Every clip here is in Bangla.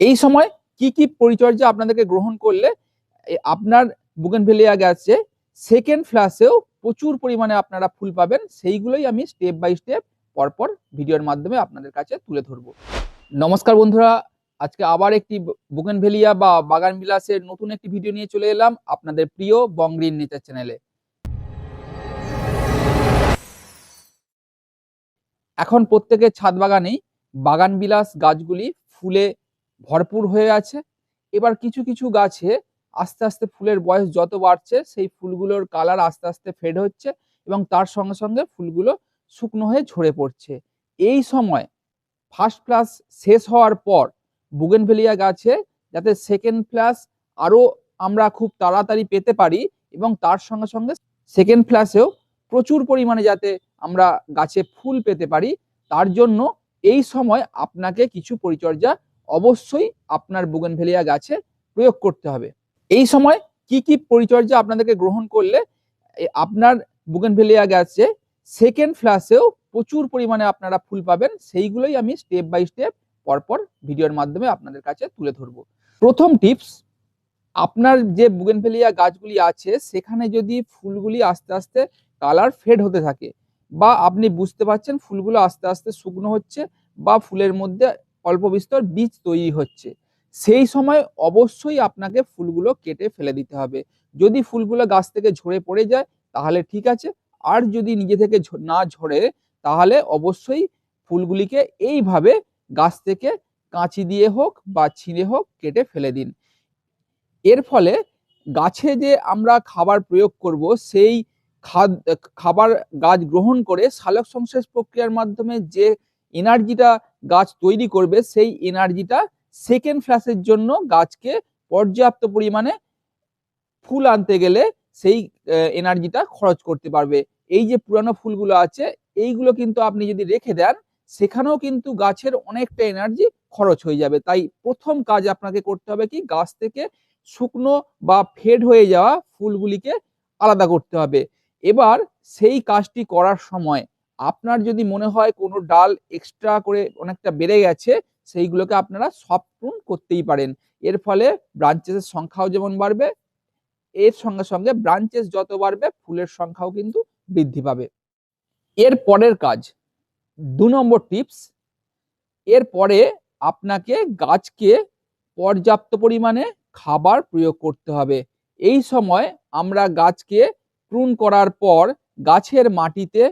এই সময় কি কি পরিচর্যা আপনাদেরকে গ্রহণ করলে আপনার বুগেনভেলিয়া গাছে সেকেন্ড ফ্ল্যাশেও প্রচুর পরিমাণে আপনারা ফুল পাবেন, সেইগুলোই আমি স্টেপ বাই স্টেপ পরপর ভিডিওর মাধ্যমে আপনাদের কাছে তুলে ধরবো। নমস্কার বন্ধুরা, আজকে আবার একটি বুগেনভেলিয়া বা বাগান বিলাসের নতুন একটি ভিডিও নিয়ে চলে এলাম আপনাদের প্রিয় বংগ্রিন নেচার চ্যানেলে। এখন প্রত্যেকের ছাদ বাগানেই বাগান বিলাস গাছগুলি ফুলে ভরপুর হয়ে আছে। এবার কিছু কিছু গাছে আস্তে আস্তে ফুলের বয়স যত বাড়ছে, সেই ফুলগুলোর কালার আস্তে আস্তে ফেড হচ্ছে এবং তার সঙ্গে সঙ্গে ফুলগুলো শুকনো হয়ে ঝরে পড়ছে। এই সময় ফার্স্ট ক্লাস শেষ হওয়ার পর বুগেনভেলিয়া গাছে যাতে সেকেন্ড ক্লাস আরও আমরা খুব তাড়াতাড়ি পেতে পারি এবং তার সঙ্গে সঙ্গে সেকেন্ড ফ্ল্যাশেও প্রচুর পরিমাণে যাতে আমরা গাছে ফুল পেতে পারি, তার জন্য এই সময় আপনাকে কিছু পরিচর্যা অবশ্যই আপনার বুগেন বুগেনভেলিয়া গাছে প্রয়োগ করতে হবে। এই সময় কি কি পরিচর্যা আপনাদেরকে গ্রহণ করলে আপনার বুগেনভেলিয়া গাছে সেকেন্ড ফ্ল্যাশেও প্রচুর পরিমাণে আপনারা ফুল পাবেন, সেইগুলোই আমি স্টেপ বাই স্টেপ পরপর ভিডিওর মাধ্যমে আপনাদের কাছে তুলে ধরবো। প্রথম টিপস আপনার যে বুগেন বুগেনভেলিয়া গাছগুলি আছে, সেখানে যদি ফুলগুলি আস্তে আস্তে কালার ফেড হতে থাকে বা আপনি বুঝতে পারছেন ফুলগুলো আস্তে আস্তে শুকনো হচ্ছে বা ফুলের মধ্যে অল্প বিস্তর বীজ তৈরি হচ্ছে। সেই সময় অবশ্যই আপনাকে ফুলগুলো কেটে ফেলে দিতে হবে। যদি ফুলগুলো গাছ থেকে ঝরে পড়ে যায়, তাহলে ঠিক আছে। আর যদি নিজে থেকে না ঝরে, তাহলে অবশ্যই ফুলগুলিকে এইভাবে গাছ থেকে কাঁচি দিয়ে হোক বা ছিঁড়ে হোক কেটে ফেলে দিন। এর ফলে গাছে যে আমরা খাবার প্রয়োগ করব, সেই খাবার গাছ গ্রহণ করে সালোক সংশ্লেষ প্রক্রিয়ার মাধ্যমে যে এনার্জিটা গাছ তৈরি করবে, সেই এনার্জিটা সেকেন্ড ফ্ল্যাশের জন্য গাছকে পর্যাপ্ত পরিমাণে ফুল আনতে গেলে সেই এনার্জিটা খরচ করতে পারবে। এই যে পুরানো ফুলগুলো আছে, এইগুলো কিন্তু আপনি যদি রেখে দেন, সেখানেও কিন্তু গাছের অনেকটা এনার্জি খরচ হয়ে যাবে। তাই প্রথম কাজ আপনাকে করতে হবে কি, গাছ থেকে শুকনো বা ফেড হয়ে যাওয়া ফুলগুলিকে আলাদা করতে হবে। এবার সেই কাজটি করার সময় আপনার যদি মনে হয় কোনো ডাল এক্সট্রা করে অনেকটা বেড়ে গেছে, সেইগুলোকে আপনারা সফট প্রুন করতেই পারেন। এর ফলে ব্রাঞ্চেসের সংখ্যাও যেমন বাড়বে, এর সঙ্গে সঙ্গে ব্রাঞ্চেস যত বাড়বে, ফুলের সংখ্যাও কিন্তু বৃদ্ধি পাবে। এর পরের কাজ, দু নম্বর টিপস এর পরে আপনাকে গাছকে পর্যাপ্ত পরিমাণে খাবার প্রয়োগ করতে হবে। এই সময় আমরা গাছকে প্রুন করার পর গাছের মাটিতে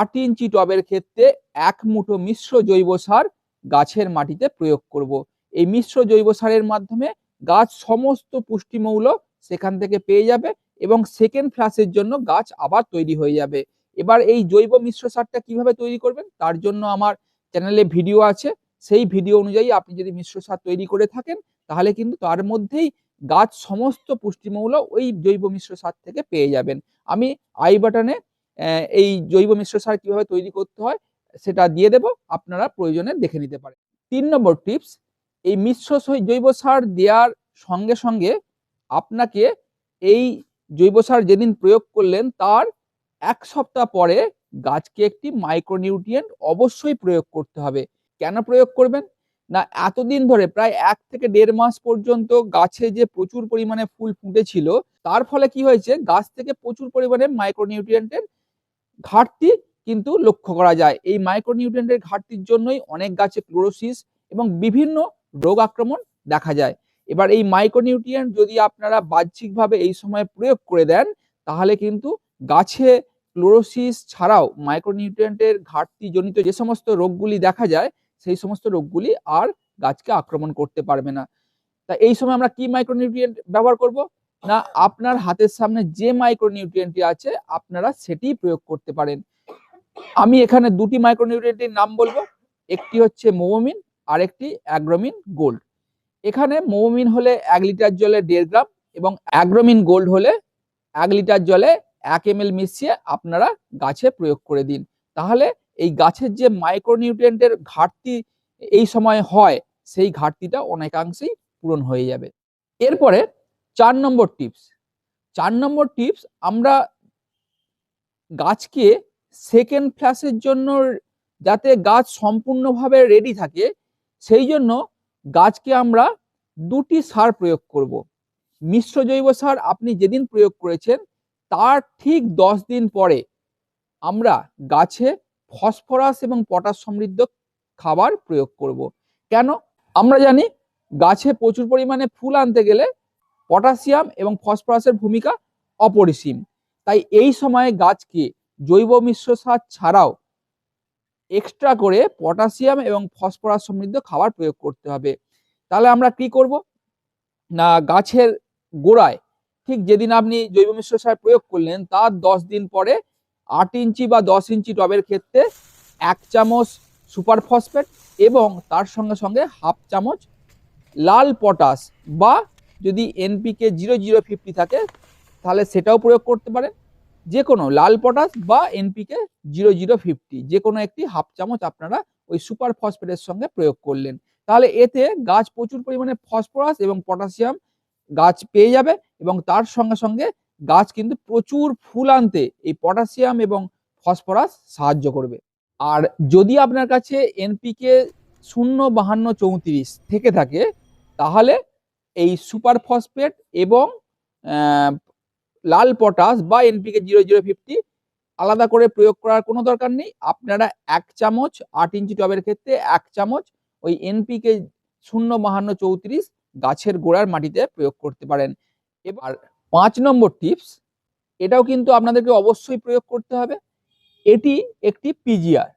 আট ইঞ্চি টবের ক্ষেত্রে এক মুঠো মিশ্র জৈব সার গাছের মাটিতে প্রয়োগ করব। এই মিশ্র জৈব সারের মাধ্যমে গাছ সমস্ত পুষ্টিমৌল সেখান থেকে পেয়ে যাবে এবং সেকেন্ড ফ্ল্যাশের জন্য গাছ আবার তৈরি হয়ে যাবে। এবার এই জৈব মিশ্র সারটা কীভাবে তৈরি করবেন তার জন্য আমার চ্যানেলে ভিডিও আছে। সেই ভিডিও অনুযায়ী আপনি যদি মিশ্র সার তৈরি করে থাকেন, তাহলে কিন্তু তার মধ্যেই গাছ সমস্ত পুষ্টিমৌল ওই জৈব মিশ্র সার থেকে পেয়ে যাবেন। আমি আই বাটনে এই জৈব মিশ্র সার কীভাবে তৈরি করতে হয়, সেটা দিয়ে দেব, আপনারা প্রয়োজনে দেখে নিতে পারেন। তিন নম্বর টিপস, এই মিশ্র জৈব সার দেওয়ার সঙ্গে সঙ্গে আপনাকে এই জৈব সার যেদিন প্রয়োগ করলেন, তার এক সপ্তাহ পরে গাছকে একটি মাইক্রোনিউট্রিয়েন্ট অবশ্যই প্রয়োগ করতে হবে। কেন প্রয়োগ করবেন? না, এতদিন ধরে, প্রায় এক থেকে দেড় মাস পর্যন্ত গাছে যে প্রচুর পরিমাণে ফুল ফুটেছিল, তার ফলে কি হয়েছে, গাছ থেকে প্রচুর পরিমাণে মাইক্রোনিউট্রিয়েন্টের ঘাটতি কিন্তু লক্ষ্য করা যায়। এই মাইক্রোনিউট্রিয়েন্টের ঘাটতির জন্যই অনেক গাছে ক্লোরোসিস এবং বিভিন্ন রোগ আক্রমণ দেখা যায়। এবার এই মাইক্রোনিউট্রিয়েন্ট যদি আপনারা বাহ্যিকভাবে এই সময় প্রয়োগ করে দেন, তাহলে কিন্তু গাছে ক্লোরোসিস ছাড়াও মাইক্রোনিউট্রিয়েন্টের ঘাটতি জনিত যে সমস্ত রোগগুলি দেখা যায়, সেই সমস্ত রোগগুলি আর গাছকে আক্রমণ করতে পারবে না। তা এই সময় আমরা কি মাইক্রোনিউট্রিয়েন্ট ব্যবহার করব? না, আপনার হাতের সামনে যে মাইক্রোনিউট্রিয়েন্টটি আছে, আপনারা সেটিই প্রয়োগ করতে পারেন। আমি এখানে দুটি মাইক্রোনিউট্রিয়েন্টের নাম বলব। একটি হচ্ছে মোমোমিন আর একটি অ্যাগ্রোমিন গোল্ড। এখানে মোমোমিন হলে এক লিটার জলে দেড় গ্রাম এবং অ্যাগ্রোমিন গোল্ড হলে এক লিটার জলে এক এম মিশিয়ে আপনারা গাছে প্রয়োগ করে দিন। তাহলে এই গাছের যে মাইক্রোনিউট্রিয়েন্টের ঘাটতি এই সময় হয়, সেই ঘাটতিটা অনেকাংশেই পূরণ হয়ে যাবে। এরপরে চার নম্বর টিপস চার নম্বর টিপস আমরা গাছকে সেকেন্ড ফ্ল্যাশের জন্য যাতে গাছ সম্পূর্ণভাবে রেডি থাকে, সেই জন্য গাছকে আমরা দুটি সার প্রয়োগ করব। মিশ্র জৈব সার আপনি যেদিন প্রয়োগ করেছেন, তার ঠিক দশ দিন পরে আমরা গাছে ফসফরাস এবং পটাশ সমৃদ্ধ খাবার প্রয়োগ করব। কেন? আমরা জানি গাছে প্রচুর পরিমাণে ফুল আনতে গেলে পটাশিয়াম এবং ফসফরাসের ভূমিকা অপরিসীম। তাই এই সময়ে গাছকে জৈব মিশ্র সার ছাড়াও এক্সট্রা করে পটাশিয়াম এবং ফসফরাস সমৃদ্ধ খাবার প্রয়োগ করতে হবে। তাহলে আমরা কি করব? না, গাছের গোড়ায় ঠিক যেদিন আপনি জৈব মিশ্র সার প্রয়োগ করলেন, তার দশ দিন পরে আট ইঞ্চি বা দশ ইঞ্চি টবের ক্ষেত্রে এক চামচ সুপার ফসফেট এবং তার সঙ্গে সঙ্গে হাফ চামচ লাল পটাশ বা যদি এনপিকে জিরো জিরো ফিফটি থাকে, তাহলে সেটাও প্রয়োগ করতে পারেন। যে কোনো লাল পটাশ বা এনপিকে জিরো জিরো ফিফটি যে কোনো একটি হাফ চামচ আপনারা ওই সুপার ফসফেটের সঙ্গে প্রয়োগ করলেন। তাহলে এতে গাছ প্রচুর পরিমাণে ফসফরাস এবং পটাশিয়াম গাছ পেয়ে যাবে এবং তার সঙ্গে সঙ্গে গাছ কিন্তু প্রচুর ফুল আনতে এই পটাশিয়াম এবং ফসফরাস সাহায্য করবে। আর যদি আপনার কাছে এনপিকে শূন্য বাহান্ন চৌত্রিশ থেকে থাকে, তাহলে এই সুপার ফসফেট এবং লাল পটাশ বা এনপিকে জিরো জিরো ফিফটি আলাদা করে প্রয়োগ করার কোনো দরকার নেই। আপনারা এক চামচ, আট ইঞ্চি টবের ক্ষেত্রে এক চামচ ওই এনপিকে শূন্য বাহান্ন চৌত্রিশ গাছের গোড়ার মাটিতে প্রয়োগ করতে পারেন। এবার পাঁচ নম্বর টিপস, এটাও কিন্তু আপনাদেরকে অবশ্যই প্রয়োগ করতে হবে। এটি একটি পিজিআর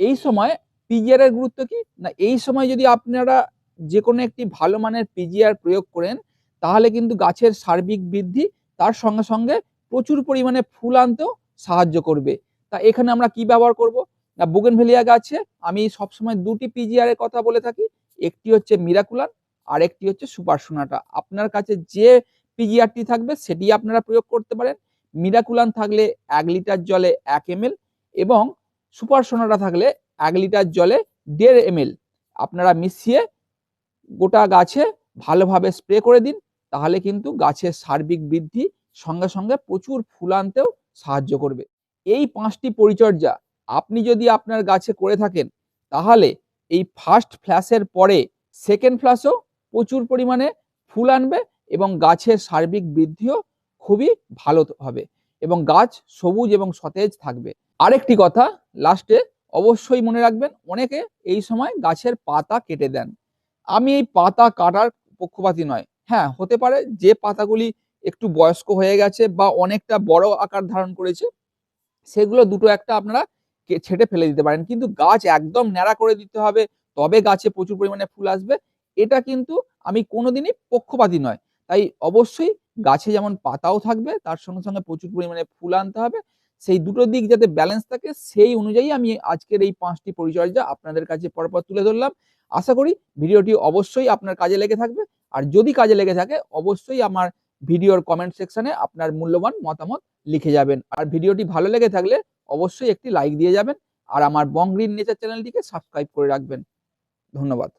এই সময় পিজিআর এর গুরুত্ব কি? না, এই সময় যদি আপনারা যে কোনো একটি ভালো মানের পিজিআর প্রয়োগ করেন, তাহলে কিন্তু গাছের সার্বিক বৃদ্ধি তার সঙ্গে সঙ্গে প্রচুর পরিমাণে ফুল আনতেও সাহায্য করবে। তা এখানে আমরা কি ব্যবহার করব? না বুগেনভেলিয়া গাছে আমি সবসময় দুটি পিজিআর এর কথা বলে থাকি, একটি হচ্ছে মিরাকুলান আর একটি হচ্ছে সুপার সোনাটা আপনার কাছে যে পিজিআরটি থাকবে সেটি আপনারা প্রয়োগ করতে পারেন। মিরাকুলান থাকলে এক লিটার জলে এক এম এবং সুপার সোনাটা থাকলে এক লিটার জলে দেড় এম আপনারা মিশিয়ে গোটা গাছে ভালোভাবে স্প্রে করে দিন, তাহলে কিন্তু গাছের সার্বিক বৃদ্ধি সঙ্গে সঙ্গে প্রচুর ফুল আনতেও সাহায্য করবে। এই পাঁচটি পরিচর্যা আপনি যদি আপনার গাছে করে থাকেন, তাহলে এই ফার্স্ট ফ্ল্যাশের পরে সেকেন্ড ফ্ল্যাশও প্রচুর পরিমাণে ফুল আনবে এবং গাছের সার্বিক বৃদ্ধিও খুবই ভালো হবে এবং গাছ সবুজ এবং সতেজ থাকবে। আরেকটি কথা লাস্টে অবশ্যই মনে রাখবেন, অনেকে এই সময় গাছের পাতা কেটে দেন। আমি এই পাতা কাটার পক্ষপাতী নয়। হ্যাঁ হতে পারে যে পাতাগুলি একটু বয়স্ক হয়ে গেছে বা অনেকটা বড় আকার ধারণ করেছে, সেগুলো দুটো একটা আপনারা ছেটে ফেলে দিতে পারেন। কিন্তু গাছ একদম ন্যাড়া করে দিতে হবে, তবে গাছে প্রচুর পরিমাণে ফুল আসবে। এটা কিন্তু আমি কোনোদিনই পক্ষপাতী নয়। তাই অবশ্যই গাছে যেমন পাতাও থাকবে, তার সঙ্গে সঙ্গে প্রচুর পরিমাণে ফুল আনতে হবে। সেই দুটো দিক যাতে ব্যালেন্স থাকে, সেই অনুযায়ী আমি আজকের এই পাঁচটি পরিচর্যা আপনাদের কাছে পরপর তুলে ধরলাম। আশা করি ভিডিওটি অবশ্যই আপনার কাজে লেগে থাকবে। আর যদি কাজে লেগে থাকে, অবশ্যই আমার ভিডিওর কমেন্ট সেকশনে আপনার মূল্যবান মতামত লিখে যাবেন। আর ভিডিওটি ভালো লেগে থাকলে অবশ্যই একটি লাইক দিয়ে যাবেন। আর আমার বং গ্রিন নেচার চ্যানেলটিকে সাবস্ক্রাইব করে রাখবেন। ধন্যবাদ।